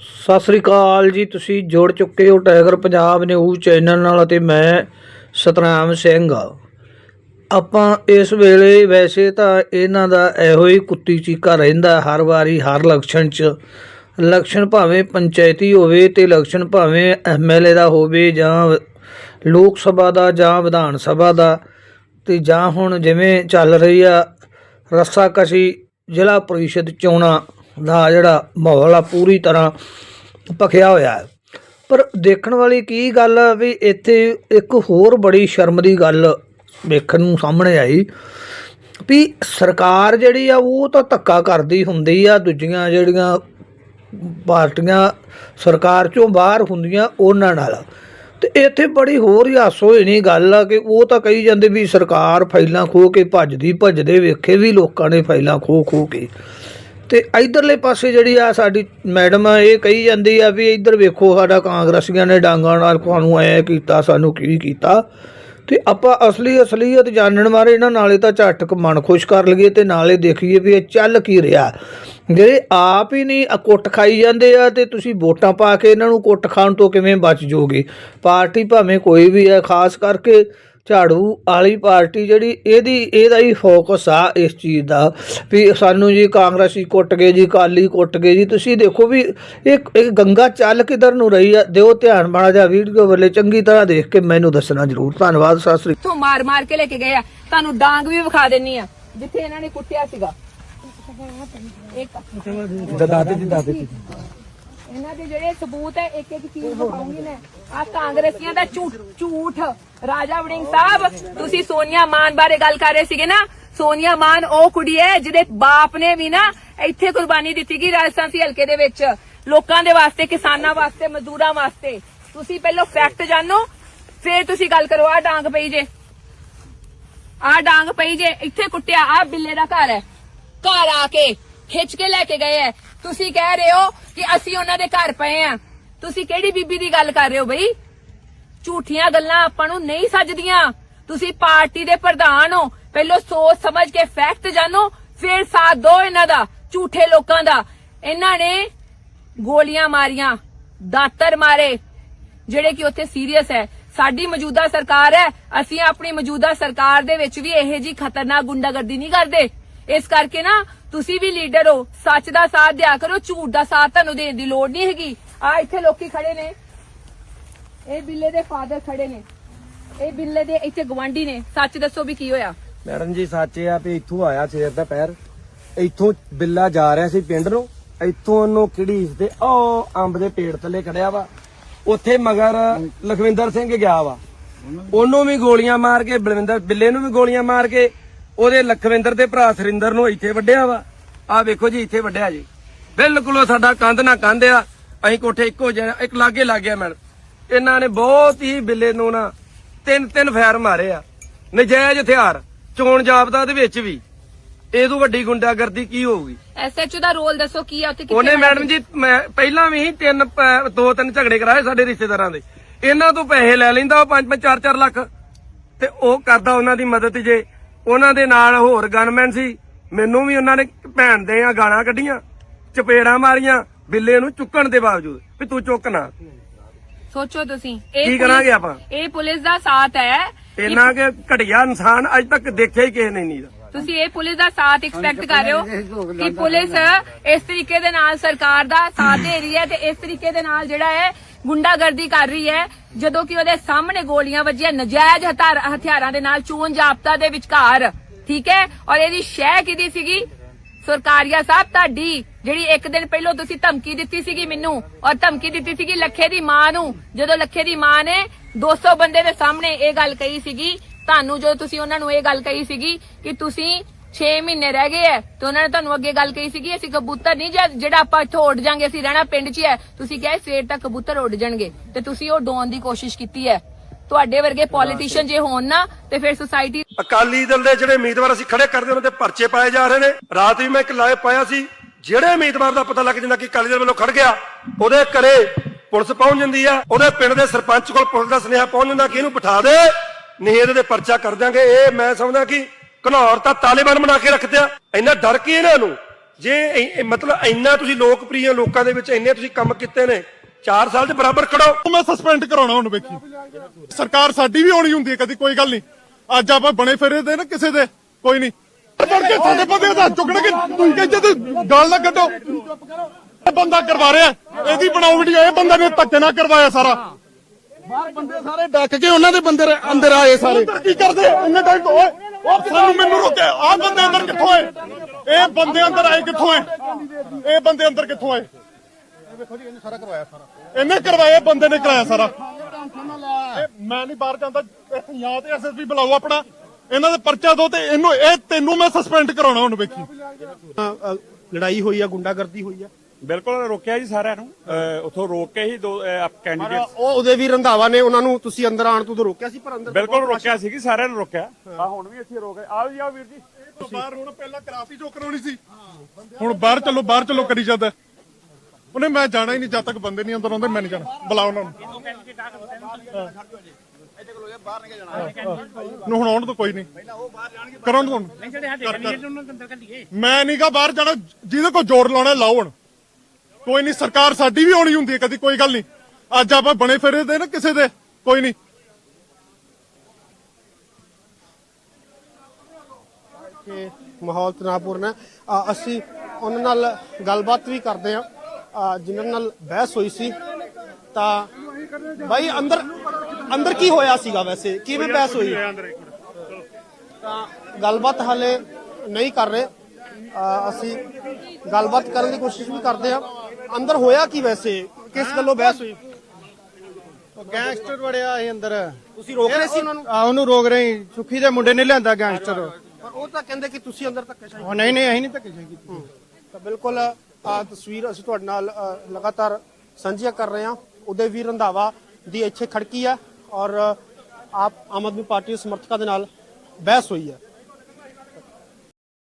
ਸਤਿ ਸ੍ਰੀ ਅਕਾਲ ਜੀ, ਤੁਸੀਂ ਜੁੜ ਚੁੱਕੇ ਹੋ ਟਾਈਗਰ ਪੰਜਾਬ ਨਿਊਜ਼ ਚੈਨਲ ਨਾਲ ਅਤੇ ਮੈਂ ਸਤਨਾਮ ਸਿੰਘ। ਆਪਾਂ ਇਸ ਵੇਲੇ ਵੈਸੇ ਤਾਂ ਇਹਨਾਂ ਦਾ ਇਹੋ ਹੀ ਕੁੱਤੀ ਚੀਕਾ ਰਹਿੰਦਾ, ਹਰ ਵਾਰੀ, ਹਰ ਇਲੈਕਸ਼ਨ 'ਚ। ਇਲੈਕਸ਼ਨ ਭਾਵੇਂ ਪੰਚਾਇਤੀ ਹੋਵੇ ਤੇ ਇਲੈਕਸ਼ਨ ਭਾਵੇਂ ਐਮਐਲਏ ਦਾ ਹੋਵੇ ਜਾਂ ਲੋਕ ਸਭਾ ਦਾ ਜਾਂ ਵਿਧਾਨ ਸਭਾ ਦਾ। ਤੇ ਜਾਂ ਹੁਣ ਜਿਵੇਂ ਚੱਲ ਰਹੀ ਆ ਰੱਸਾਕਸ਼ੀ ਜ਼ਿਲ੍ਹਾ ਪਰਿਸ਼ਦ ਚੋਣਾਂ ਦਾ ਜਿਹੜਾ ਮਾਹੌਲ ਆ, ਪੂਰੀ ਤਰ੍ਹਾਂ ਭਖਿਆ ਹੋਇਆ ਹੈ। ਪਰ ਦੇਖਣ ਵਾਲੀ ਕੀ ਗੱਲ ਆ ਵੀ ਇੱਥੇ ਇੱਕ ਹੋਰ ਬੜੀ ਸ਼ਰਮ ਦੀ ਗੱਲ ਵੇਖਣ ਨੂੰ ਸਾਹਮਣੇ ਆਈ ਵੀ ਸਰਕਾਰ ਜਿਹੜੀ ਆ, ਉਹ ਤਾਂ ਧੱਕਾ ਕਰਦੀ ਹੁੰਦੀ ਆ, ਦੂਜੀਆਂ ਜਿਹੜੀਆਂ ਪਾਰਟੀਆਂ ਸਰਕਾਰ ਚੋਂ ਬਾਹਰ ਹੁੰਦੀਆਂ ਉਹਨਾਂ ਨਾਲ। ਤੇ ਇੱਥੇ ਬੜੀ ਹੋਰ ਹੀ ਹਾਸੋ ਨਹੀਂ ਗੱਲ ਆ ਕਿ ਉਹ ਤਾਂ ਕਹੀ ਜਾਂਦੇ ਵੀ ਸਰਕਾਰ ਫਾਈਲਾਂ ਖੋ ਕੇ ਭੱਜਦੀ, ਭੱਜਦੇ ਵੇਖੇ ਵੀ ਲੋਕਾਂ ਨੇ ਫਾਈਲਾਂ ਖੋ ਖੋ ਕੇ। ਤੇ ਇਧਰਲੇ ਪਾਸੇ ਜਿਹੜੀ ਆ ਸਾਡੀ ਮੈਡਮ ਆ, ਇਹ ਕਹੀ ਜਾਂਦੀ ਆ ਵੀ ਇੱਧਰ ਵੇਖੋ ਸਾਡਾ ਕਾਂਗਰਸੀਆਂ ਨੇ ਡਾਂਗਾਂ ਨਾਲ ਤੁਹਾਨੂੰ ਐ ਕੀਤਾ, ਸਾਨੂੰ ਕੀ ਕੀਤਾ। ਤੇ ਆਪਾਂ ਅਸਲੀ ਅਸਲੀਅਤ ਜਾਣਨ ਬਾਰੇ ਇਹਨਾਂ ਨਾਲੇ ਤਾਂ ਝਟਕ ਮਨ ਖੁਸ਼ ਕਰ ਲਈਏ ਤੇ ਨਾਲੇ ਦੇਖੀਏ ਵੀ ਇਹ ਚੱਲ ਕੀ ਰਿਹਾ। ਜਿਹੜੇ ਆਪ ਹੀ ਨਹੀਂ ਕੁੱਟ ਖਾਈ ਜਾਂਦੇ ਆ ਤੇ ਤੁਸੀਂ ਵੋਟਾਂ ਪਾ ਕੇ ਇਹਨਾਂ ਨੂੰ ਕੁੱਟ ਖਾਣ ਤੋਂ ਕਿਵੇਂ ਬਚ ਜਾਓਗੇ ਪਾਰਟੀ ਭਾਵੇਂ ਕੋਈ ਵੀ ਹੈ ਖਾਸ ਕਰਕੇ ਝਾੜੂ ਵਾਲੀ ਪਾਰਟੀ ਜਿਹੜੀ ਇਹਦੀ ਇਹਦਾ ਹੀ ਫੋਕਸ ਆ ਇਸ ਚੀਜ਼ ਦਾ। ਵੀ ਸਾਨੂੰ ਜੀ ਕਾਂਗਰਸੀ ਕੁੱਟ ਗਏ ਜੀ ਕਾਲੀ ਕੁੱਟ ਗਏ ਜੀ ਤੁਸੀਂ ਦੇਖੋ ਵੀ ਇੱਕ ਇੱਕ ਗੰਗਾ ਚੱਲ ਕਿਧਰ ਨੂੰ ਰਹੀ ਆ? ਦਿਓ ਧਿਆਨ ਮਾੜਾ ਜਿਹਾ ਵੀਡੀਓ ਵੱਲੇ ਚੰਗੀ ਤਰ੍ਹਾਂ ਦੇਖ ਕੇ ਮੈਨੂੰ ਦੱਸਣਾ ਜ਼ਰੂਰ। ਧੰਨਵਾਦ ਸਤਿ ਸ੍ਰੀ ਇੱਥੋਂ ਮਾਰ ਮਾਰ ਕੇ ਲੈ ਕੇ ਗਏ ਆ। ਤੁਹਾਨੂੰ ਡਾਂਗ ਵੀ ਵਿਖਾ ਦੇਣੀ ਆ ਜਿੱਥੇ ਇਹਨਾਂ ਨੇ ਕੁੱਟਿਆ ਸੀਗਾ। ਇੱਕ ਦਾਦੇ ਦੀ ਦਾਦੇ ਦੀ ਇਹਨਾਂ ਦੇ ਜਿਹੜੇ ਸਬੂਤ ਹੈ ਇੱਕ ਇੱਕ ਚੀਜ਼ ਵਿਖਾਉਂਗੀ ਮੈਂ। ਆ ਕਾਂਗਰਸੀਆਂ ਦਾ ਝੂਠ ਝੂਠ। ਰਾਜਾ ਵੜਿੰਗ ਸਾਹਿਬ, ਤੁਸੀਂ ਸੋਨੀਆ ਮਾਨ ਬਾਰੇ ਗੱਲ ਕਰ ਰਹੇ ਸੀਗੇ ਨਾ? ਸੋਨੀਆ ਮਾਨ ਉਹ ਕੁੜੀ ਹੈ ਜਿਹਦੇ ਬਾਪ ਨੇ ਵੀ ਨਾ ਇੱਥੇ ਕੁਰਬਾਨੀ ਦਿੱਤੀ ਗਈ ਰਾਜਸਥਾਨੀ ਹਲਕੇ ਦੇ ਵਿੱਚ। ਲੋਕਾਂ ਦੇ ਵਾਸਤੇ, ਕਿਸਾਨਾਂ ਵਾਸਤੇ, ਮਜ਼ਦੂਰਾਂ ਵਾਸਤੇ। ਤੁਸੀਂ ਪਹਿਲਾਂ ਫੈਕਟ ਜਾਣੋ, ਫੇਰ ਤੁਸੀਂ ਗੱਲ ਕਰੋ ਆ ਡਾਂਗ ਪਈ ਜੇ। ਆ ਡਾਂਗ ਪਈ ਜੇ, ਇੱਥੇ ਕੁੱਟਿਆ ਆ ਬਿੱਲੇ ਦਾ ਘਰ ਹੈ। ਘਰ ਆ ਕੇ ਖਿੱਚ ਕੇ ਲੈ ਕੇ ਗਏ ਐ। ਤੁਸੀਂ ਕਹਿ ਰਹੇ ਹੋ ਕਿ ਅਸੀਂ ਉਹਨਾਂ ਦੇ ਘਰ ਪਏ ਆ। ਤੁਸੀਂ ਕਿਹੜੀ ਬੀਬੀ ਦੀ ਗੱਲ ਕਰ ਰਹੇ ਹੋ ਬਈ? ਝੂਠੀਆਂ ਗੱਲਾਂ ਆਪਾਂ ਨੂੰ ਨਹੀਂ ਸੱਜਦੀਆਂ। ਤੁਸੀਂ ਪਾਰਟੀ ਦੇ ਪ੍ਰਧਾਨ ਹੋ। ਪਹਿਲਾਂ ਸੋਚ ਸਮਝ ਕੇ ਫੈਕਟ ਜਾਣੋ, ਫਿਰ ਸਾਥ ਦੋ ਇਹਨਾਂ ਦਾ, ਝੂਠੇ ਲੋਕਾਂ ਦਾ। ਇਹਨਾਂ ਨੇ ਗੋਲੀਆਂ ਮਾਰੀਆਂ, ਦਾਤਰ ਮਾਰੇ, ਜਿਹੜੇ ਕਿ ਉੱਥੇ ਸੀਰੀਅਸ ਹੈ ਸਾਡੀ ਮੌਜੂਦਾ ਸਰਕਾਰ ਹੈ ਅਸੀਂ ਆਪਣੀ ਮੌਜੂਦਾ ਸਰਕਾਰ ਦੇ ਵਿੱਚ ਵੀ ਇਹੋ ਜੀ ਖਤਰਨਾਕ ਗੁੰਡਾਗਰਦੀ ਨਹੀਂ ਕਰਦੇ। ਇਸ ਕਰਕੇ ਨਾ ਤੁਸੀਂ ਵੀ ਲੀਡਰ ਹੋ, ਸੱਚ ਦਾ ਸਾਥ ਦਿਆ ਕਰੋ, ਝੂਠ ਦਾ ਸਾਥ ਤੁਹਾਨੂੰ ਦੇਣ ਦੀ ਲੋੜ ਨਹੀਂ ਹੈਗੀ। ਆ ਇੱਥੇ ਲੋਕੀ ਖੜੇ ਨੇ। ਇਹ ਬਿੱਲੇ ਦੇ ਫਾਦਰ ਖੜੇ ਨੇ। ਇਹ ਬਿੱਲੇ ਦੇ ਇੱਥੇ ਗਵਾਂਢੀ ਨੇ। ਸੱਚ ਦੱਸੋ ਵੀ ਕੀ ਹੋਇਆ? ਮੈਡਮ ਜੀ, ਸੱਚ ਇਹ ਆ ਵੀ ਇੱਥੋਂ ਆਇਆ ਸਵੇਰ ਦਾ ਪੈਰ। ਇੱਥੋਂ ਬਿੱਲਾ ਜਾ ਰਿਹਾ ਸੀ ਪਿੰਡ ਨੂੰ। ਇੱਥੋਂ ਉਹਨੂੰ ਕਿਹੜੀ ਤੇ ਉਹ ਅੰਬ ਦੇ ਪੇੜ ਥੱਲੇ ਖੜਿਆ ਵਾ। ਉੱਥੇ ਮਗਰ ਲਖਵਿੰਦਰ ਸਿੰਘ ਗਿਆ ਵਾ। ਉਹਨੂੰ ਵੀ ਗੋਲੀਆਂ ਮਾਰ ਕੇ, ਬਲਵਿੰਦਰ ਬਿੱਲੇ ਨੂੰ ਵੀ ਗੋਲੀਆਂ ਮਾਰ ਕੇ ਉਹਦੇ ਲਖਵਿੰਦਰ ਦੇ ਭਰਾ ਸਰਿੰਦਰ ਨੂੰ ਇੱਥੇ ਵੱਢਿਆ ਵਾ। ਆਹ ਵੇਖੋ ਜੀ ਇੱਥੇ ਵੱਢਿਆ ਜੀ। ਬਿਲਕੁਲ ਉਹ ਸਾਡਾ ਕੰਧ ਨਾ ਕੰਧ ਆ। ਅਸੀਂ ਕੋਠੇ ਇੱਕੋ ਜਿਹਾ ਇੱਕ ਲਾਗੇ ਲੱਗ ਗਿਆ ਮੈਡਮ। ਇਹਨਾਂ ਨੇ ਬਹੁਤ ਹੀ ਬਿੱਲੇ ਨੂੰ ਨਾ ਤਿੰਨ ਤਿੰਨ ਫੈਰ ਮਾਰੇ ਆ। ਨਜਾਇਜ਼ ਹਥਿਆਰ ਚੋਣ ਜਾਬਤਾ ਦੇ ਵਿੱਚ ਵੀ। ਇਹ ਤੋਂ ਵੱਡੀ ਗੁੰਡਾਗਰਦੀ ਕੀ ਹੋਊਗੀ? ਐਸਐਚਓ ਦਾ ਰੋਲ ਦੱਸੋ ਕੀ ਆ ਉੱਥੇ ਕਿੱਥੇ ਉਹਨੇ? ਮੈਡਮ ਜੀ ਮੈਂ ਪਹਿਲਾਂ ਵੀ ਤਿੰਨ ਦੋ ਤਿੰਨ ਝਗੜੇ ਕਰਾਏ ਸਾਡੇ ਰਿਸ਼ਤੇਦਾਰਾਂ ਦੇ। ਇਹਨਾਂ ਤੋਂ ਪੈਸੇ ਲੈ ਲੈਂਦਾ ਉਹ 5 5 4 4 ਲੱਖ। ਤੇ ਉਹ ਕਰਦਾ ਉਹਨਾਂ ਦੀ ਮਦਦ ਜੇ। ਉਹਨਾਂ ਦੇ ਨਾਲ ਹੋਰ ਗਨਮੈਨ ਸੀ। ਮੈਨੂੰ ਵੀ ਉਹਨਾਂ ਨੇ ਭੈਣ ਦੇ ਆ ਗਾਲਾਂ ਕੱਢੀਆਂ ਚਪੇੜਾਂ ਮਾਰੀਆਂ ਬਿੱਲੇ ਨੂੰ ਚੁੱਕਣ ਦੇ ਬਾਵਜੂਦ ਵੀ ਤੂੰ ਚੁੱਕ ਨਾ। ਸੋਚੋ ਤੁਸੀਂ ਕੀ ਪੁਲਿਸ- ਕਰਾਂਗੇ ਆਪਾਂ? ਇਹ ਪੁਲਿਸ ਦਾ ਸਾਥ ਹੈ। ਕਿ ਇੰਨਾ ਕਿ ਘਟਿਆ ਇਨਸਾਨ ਅੱਜ ਤੱਕ ਦੇਖਿਆ ਹੀ ਕਿਸੇ ਨੇ ਨਹੀਂ ਦਾ ਤੁਸੀਂ ਇਹ ਪੁਲਿਸ ਦਾ ਸਾਥ ਐਕਸਪੈਕਟ ਕਰ ਰਹੇ ਹੋ ਕਿ ਪੁਲਿਸ ਇਸ ਤਰੀਕੇ ਦੇ ਨਾਲ ਸਰਕਾਰ ਦਾ ਸਾਥ ਦੇ ਰਹੀ ਹੈ ਤੇ ਇਸ ਤਰੀਕੇ ਦੇ ਨਾਲ ਜਿਹੜਾ ਹੈ ਗੁੰਡਾਗਰਦੀ ਕਰ ਰਹੀ ਹੈ, ਜਦੋਂ ਕਿ ਉਹਦੇ ਸਾਹਮਣੇ ਗੋਲੀਆਂ ਵੱਜੀਆਂ, ਨਜਾਇਜ਼ ਹਥਿਆਰਾਂ ਦੇ ਨਾਲ, ਚੋਣ ਜਾਬਤਾ ਦੇ ਵਿਚਕਾਰ। ਠੀਕ ਹੈ? ਔਰ ਇਹਦੀ ਸ਼ਹਿ ਕਿਹਦੀ ਸੀਗੀ? ਸਰਕਾਰੀਆ ਸਾਹਿਬ, ਤੁਹਾਡੀ ਜਿਹੜੀ ਇੱਕ ਦਿਨ ਪਹਿਲਾਂ ਤੁਸੀਂ ਧਮਕੀ ਦਿੱਤੀ ਸੀਗੀ ਮੈਨੂੰ, ਔਰ ਧਮਕੀ ਦਿੱਤੀ ਸੀਗੀ ਲੱਖੇ ਦੀ ਮਾਂ ਨੂੰ। ਜਦੋਂ ਲੱਖੇ ਦੀ ਮਾਂ ਨੇ 200 ਬੰਦੇ ਦੇ ਸਾਹਮਣੇ ਇਹ ਗੱਲ ਕਹੀ ਸੀਗੀ, ਤੁਹਾਨੂੰ ਜਦੋਂ ਤੁਸੀਂ ਉਹਨਾਂ ਨੂੰ ਇਹ ਗੱਲ ਕਹੀ ਸੀਗੀ ਕਿ ਤੁਸੀਂ 6 ਮਹੀਨੇ ਰਹਿ ਗਏ ਐ ਤੇ ਉਹਨਾਂ ਨੇ ਤੁਹਾਨੂੰ ਅੱਗੇ ਗੱਲ ਕਹੀ ਸੀਗੀ, ਅਸੀਂ ਕਬੂਤਰ ਨਹੀਂ ਜੇ- ਜਿਹੜਾ ਆਪਾਂ ਇੱਥੋਂ ਉੱਡ ਜਾਾਂਗੇ, ਅਸੀਂ ਰਹਿਣਾ ਪਿੰਡ 'ਚ ਹੀ ਹੈ ਤੁਸੀਂ ਕਿਹਾ ਸੀ ਸਵੇਰ ਤੱਕ ਕਬੂਤਰ ਉੱਡ ਜਾਣਗੇ ਤੇ ਤੁਸੀਂ ਉਹ ਡੋਨ ਦੀ ਕੋਸ਼ਿਸ਼ ਕੀਤੀ ਹੈ ਤੁਹਾਡੇ ਵਰਗੇ ਪੋਲੀਟੀਸ਼ੀਅਨ ਜੇ ਹੋਣ ਨਾ, ਤੇ ਫਿਰ ਸੁਸਾਇਟੀ ਅਕਾਲੀ ਦਲ ਦੇ ਜਿਹੜੇ ਉਮੀਦਵਾਰ ਅਸੀਂ ਖੜੇ ਕਰਦੇ ਉਹਨਾਂ ਤੇ ਪਰਚੇ ਪਾਏ ਜਾ ਰਹੇ ਨੇ। ਰਾਤ ਵੀ ਮੈਂ ਇੱਕ ਲਾਈਵ ਪਾਇਆ ਸੀ। ਜਿਹੜੇ ਉਮੀਦਵਾਰ ਦਾ ਪਤਾ ਲੱਗ ਜਾਂਦਾ ਕਿ ਅਕਾਲੀ ਦਲ ਵੱਲੋਂ ਖੜ ਗਿਆ, ਉਹਦੇ ਘਰੇ ਪੁਲਿਸ ਪਹੁੰਚ ਜਾਂਦੀ ਆ। ਉਹਦੇ ਪਿੰਡ ਦੇ ਸਰਪੰਚ ਕੋਲ ਪੁਲਿਸ ਦਾ ਸੁਨੇਹਾ ਪਹੁੰਚ ਜਾਂਦਾ ਕਿ ਇਹਨੂੰ ਬਿਠਾ ਦੇ। ਨਹੀਂ ਇਹਦੇ ਤੇ ਪਰਚਾ ਕਰ ਦਿਆਂਗੇ। ਇਹ ਮੈਂ ਸਮਝਦਾ ਕਿ ਘਨੌਰ ਤਾਂ ਤਾਲਿਬਾਨ ਬਣਾ ਕੇ ਰੱਖਦੇ ਆ। ਇੰਨਾ ਡਰ ਕੀ ਇਹਨਾਂ ਨੂੰ? ਜੇ ਮਤਲਬ ਇੰਨਾ ਤੁਸੀਂ ਲੋਕਪ੍ਰਿਯ ਲੋਕਾਂ ਦੇ ਵਿੱਚ ਇੰਨੇ ਤੁਸੀਂ ਕੰਮ ਕੀਤੇ ਨੇ 4 ਸਾਲ ਦੇ ਬਰਾਬਰ ਖੜੋ। ਮੈਂ ਸਸਪੈਂਡ ਕਰਾਉਣਾ ਹੁਣ ਵੇਖੀ। ਸਰਕਾਰ ਸਾਡੀ ਵੀ ਹੋਣੀ ਹੁੰਦੀ ਹੈ ਕਦੀ ਕੋਈ ਗੱਲ ਨਹੀਂ। ਅੱਜ ਆਪਾਂ ਬਣੇ ਫਿਰੇ ਦੇ ਨਾ ਕਿਸੇ ਦੇ ਕੋਈ ਨਹੀਂ। ਫੜ ਕੇ ਸਾਡੇ ਬੰਦੇ ਦਾ ਚੁੱਕਣਗੇ ਤੁਸੀਂ ਕਹਿੰਦੇ ਤੇ ਗਾਲ ਨਾ ਕੱਢੋ। ਇਹ ਬੰਦਾ ਕਰਵਾ ਰਿਹਾ। ਇਹਦੀ ਬਣਾਓ ਵੀਡੀਓ ਇਹ ਬੰਦੇ ਨੇ ਧੱਕੇ ਨਾਲ ਕਰਵਾਇਆ ਸਾਰਾ। ਬਾਹਰ ਬੰਦੇ ਸਾਰੇ ਡੱਕ ਕੇ ਉਹਨਾਂ ਦੇ ਬੰਦੇ ਅੰਦਰ ਆਏ ਸਾਰੇ। ਕੀ ਕਰਦੇ? ਇੰਨੇ ਟਾਈਮ ਤੋਂ ਓਏ। ਸਾਨੂੰ ਮੈਨੂੰ ਰੋਕੇ ਆਹ ਬੰਦੇ ਅੰਦਰ ਕਿੱਥੋਂ ਆਏ? ਇਹ ਬੰਦੇ ਅੰਦਰ ਆਏ ਕਿੱਥੋਂ ਆਏ? ਇਹ ਬੰਦੇ ਅੰਦਰ ਕਿੱਥੋਂ ਆਏ? ਇਹਨੇ ਕਰਵਾਇਆ ਬੰਦੇ ਨੇ ਕਰਾਇਆ ਸਾਰਾ। ਮੈਂ ਨਹੀਂ ਬਾਹਰ ਜਾਂਦਾ। ਇੱਥੇ ਜਾਂ ਤੇ ਐਸਐਸਪੀ ਬੁਲਾਓ ਆਪਣਾ। ਇਹਨਾਂ ਦੇ ਪਰਚਾ ਦੋ ਤੇ ਇਹਨੂੰ ਇਹ ਤੈਨੂੰ ਮੈਂ ਸਸਪੈਂਡ ਕਰਾਉਣਾ ਹੁਣ ਵੇਖੀ। ਲੜਾਈ ਹੋਈ ਆ, ਗੁੰਡਾਗਰਦੀ ਹੋਈ ਆ। ਬਿਲਕੁਲ ਰੋਕਿਆ ਜੀ ਸਾਰਿਆਂ ਨੂੰ। ਉੱਥੋਂ ਰੋਕ ਕੇ ਹੀ ਦੋ ਕੈਂਡੀਡੇਟ ਉਹ ਉਹਦੇ ਵੀ ਰੰਧਾਵਾ ਨੇ ਉਹਨਾਂ ਨੂੰ ਤੁਸੀਂ ਅੰਦਰ ਆਣ ਤੋਂ ਤਾਂ ਰੋਕਿਆ ਸੀ ਪਰ ਅੰਦਰ ਬਿਲਕੁਲ ਰੋਕਿਆ ਸੀ ਕਿ ਸਾਰਿਆਂ ਨੂੰ ਰੋਕਿਆ। ਆ ਹੁਣ ਵੀ ਇੱਥੇ ਰੋਕ ਆਓ ਜੀ ਆਓ ਵੀਰ ਜੀ। ਬਾਹਰ ਹੁਣ ਪਹਿਲਾਂ ਕਰਾਤੀ ਜੋ ਕਰਾਉਣੀ ਸੀ। ਹੁਣ ਬਾਹਰ ਚੱਲੋ ਬਾਹਰ ਚੱਲੋ ਕਰੀ ਜਾਂਦਾ। ਉਹਨੇ ਮੈਂ ਜਾਣਾ ਹੀ ਨਹੀਂ ਜਦ ਤੱਕ ਬੰਦੇ ਨਹੀਂ ਅੰਦਰ ਆਉਂਦੇ ਮੈਂ ਨਹੀਂ ਜਾਣਾ। ਬੁਲਾਓ ਉਹਨਾਂ ਨੂੰ। ਨੂੰ ਹੁਣ ਆਉਣ ਤੋਂ ਕੋਈ ਨਹੀਂ। ਕਰੋ ਨੂੰ ਹੁਣ ਮੈਂ ਨਹੀਂ ਗਾ ਬਾਹਰ ਜਾਣਾ ਜਿਹਦੇ ਕੋਲ ਜ਼ੋਰ ਲਾਉਣਾ ਲਾਓ ਹੁਣ। ਕੋਈ ਨਹੀਂ, ਸਰਕਾਰ ਸਾਡੀ ਵੀ ਹੋਣੀ ਹੁੰਦੀ ਹੈ, ਕਦੀ ਕੋਈ ਗੱਲ ਨਹੀਂ। ਅੱਜ ਆਪਾਂ ਬਣੇ ਫਿਰੇ ਦੇ ਨਾ ਕਿਸੇ ਦੇ, ਕੋਈ ਨਹੀਂ। ਕਿ ਮਾਹੌਲ ਤਣਾਅਪੂਰਨ ਹੈ। ਅਸੀਂ ਉਹਨਾਂ ਨਾਲ ਗੱਲਬਾਤ ਵੀ ਕਰਦੇ ਆ, ਜਿਨ੍ਹਾਂ ਨਾਲ ਬਹਿਸ ਹੋਈ ਸੀ, ਤਾਂ ਬਾਈ ਅੰਦਰ ਅੰਦਰ ਕੀ ਹੋਇਆ ਸੀਗਾ ਵੈਸੇ? ਕਿਵੇਂ ਬਹਿਸ ਹੋਈ? ਤਾਂ ਗੱਲਬਾਤ ਹਾਲੇ ਨਹੀਂ ਕਰ ਰਹੇ। ਅਸੀਂ ਗੱਲਬਾਤ ਕਰਨ ਦੀ ਕੋਸ਼ਿਸ਼ ਵੀ ਕਰਦੇ ਆ ਅੰਦਰ ਹੋਇਆ ਕੀ ਵੈਸੇ? ਕਿਸ ਗੱਲੋਂ ਬਹਿਸ ਹੋਈ? ਗੈਂਗਸਟਰ ਵੜਿਆ ਸੀ ਅੰਦਰ। ਤੁਸੀਂ ਰੋਕ ਰਹੇ ਸੀ? ਉਹਨਾਂ ਨੂੰ ਆ ਉਹਨੂੰ ਰੋਕ ਰਹੇ ਸੀ। ਸੁੱਖੀ ਦੇ ਮੁੰਡੇ ਨੇ ਲਿਆਂਦਾ ਗੈਂਗਸਟਰ। ਪਰ ਉਹ ਤਾਂ ਕਹਿੰਦੇ ਕਿ ਤੁਸੀਂ ਅੰਦਰ ਧੱਕੇ ਉਹ ਨਹੀਂ ਨਹੀਂ ਅਸੀਂ ਨਹੀਂ ਧੱਕੇ ਕੀਤੀ। ਤਾਂ ਬਿਲਕੁਲ ਆ ਤਸਵੀਰ ਅਸੀਂ ਤੁਹਾਡੇ ਨਾਲ ਅ, ਲਗਾਤਾਰ ਸਾਂਝੀਆਂ ਕਰ ਰਹੇ ਹਾਂ। ਉਦੈਵੀਰ ਰੰਧਾਵਾ ਦੀ ਇੱਥੇ ਖੜਕੀ ਹੈ ਔਰ ਆਪ ਆਮ ਆਦਮੀ ਪਾਰਟੀ ਦੇ ਸਮਰਥਕਾਂ ਦੇ ਨਾਲ ਬਹਿਸ ਹੋਈ ਹੈ